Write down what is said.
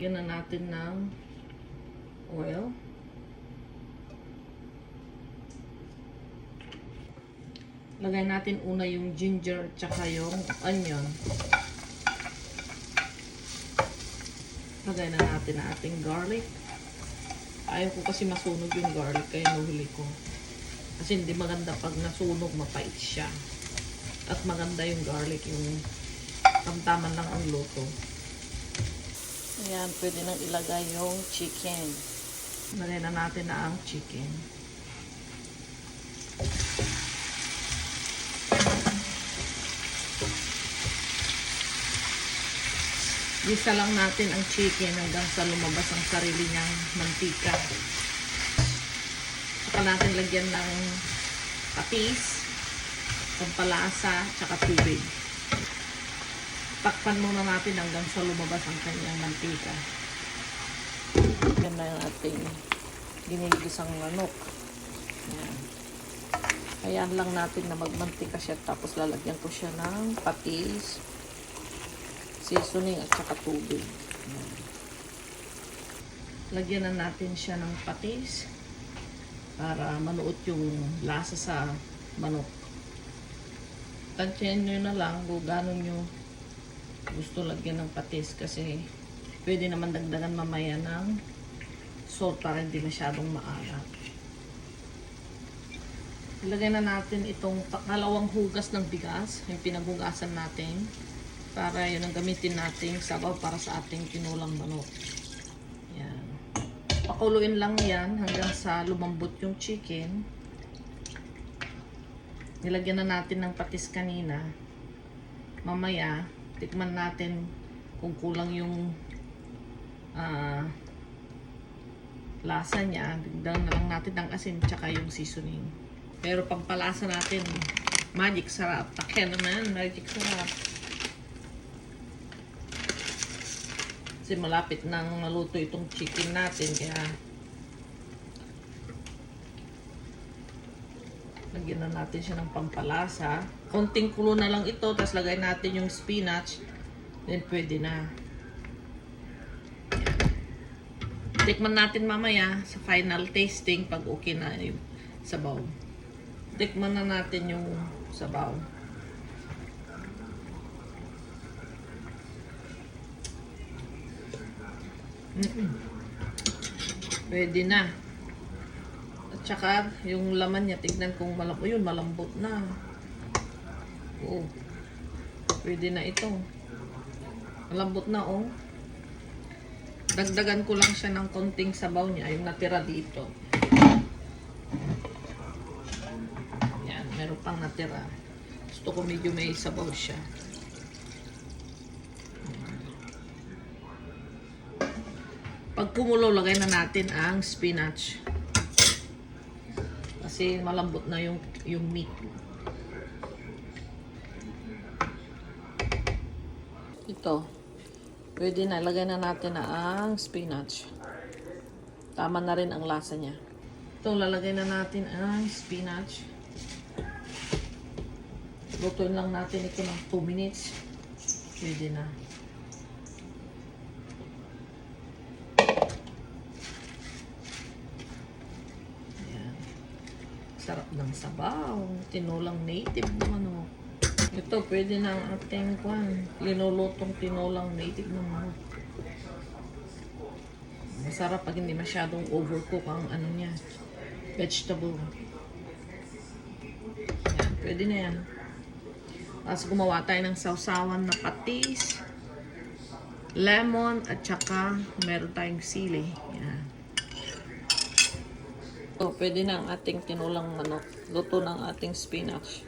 Lagyan na natin ng oil. Lagay natin una yung ginger tsaka yung onion. Lagay na natin ang ating garlic. Ayaw ko kasi masunog yung garlic kaya nahuli ko. Kasi hindi maganda pag nasunog, mapait siya. At maganda yung garlic, yung tamtaman lang ang luto. Ayan, pwede nang ilagay yung chicken. Lagay na natin na ang chicken. Gisa lang natin ang chicken hanggang sa lumabas ang sarili niyang mantika. Saka natin lagyan ng patis, pampalasa, tsaka tubig. Takpan muna natin hanggang sa lumabas ang kanyang mantika. Yan na yung ating ginigisang manok. Yan. Hayaan lang natin na magmantika siya tapos lalagyan ko siya ng patis, seasoning at saka tubig. Yan. Lagyan na natin siya ng patis para manuot yung lasa sa manok. Tansyahin nyo na lang kung gano'n nyo gusto lagyan ng patis kasi pwede naman dagdagan mamaya ng salt para hindi masyadong maalat. Ilagay na natin itong pangalawang hugas ng bigas, yung pinaghugasan natin para yun ang gamitin nating sabaw para sa ating tinulang manok. Yan. Pakuluin lang yan hanggang sa lumambot yung chicken. Nilagyan na natin ng patis kanina. Mamaya, tikman natin kung kulang yung ah, lasa niya. Dagdagan na lang natin ng asin tsaka yung seasoning. Pero pampalasa natin, magic sarap. Takya naman, magic sarap. Kasi malapit nang maluto itong chicken natin, kaya lagyan na natin siya ng pampalasa. Konting kulo na lang ito, tapos lagay natin yung spinach, then pwede na. Tikman natin mamaya sa final tasting pag okay na yung sabaw. Tikman na natin yung sabaw. Mm-mm. Pwede na. At saka, yung laman niya, tignan kung malambot. Yun, malambot na. Oo. Pwede na ito. Malambot na, oh. Dagdagan ko lang siya ng konting sabaw niya, yung natira dito. Yan, meron pang natira. Gusto ko medyo may sabaw siya. Pag kumulo, lagay na natin ang spinach. Kasi malambot na yung, yung meat. Ito. Pwede na. Lagay na natin na ang spinach. Tama na rin ang lasa niya. Ito, lalagay na natin ang spinach. Lutuin lang natin ito ng 2 minutes. Pwede na. Ayan. Sarap ng sabaw. Tinulang native ng ano. Ito, pwede na ang ating kwan. Linulutong tinulang native ng manok. Masarap pag hindi masyadong overcook ang ano niya. Vegetable. Yan, pwede na yan. Tapos gumawa tayo ng sausawan na patis, lemon, at saka meron tayong sili. Yan. So, pwede na ang ating tinulang manok. Luto ng ating spinach.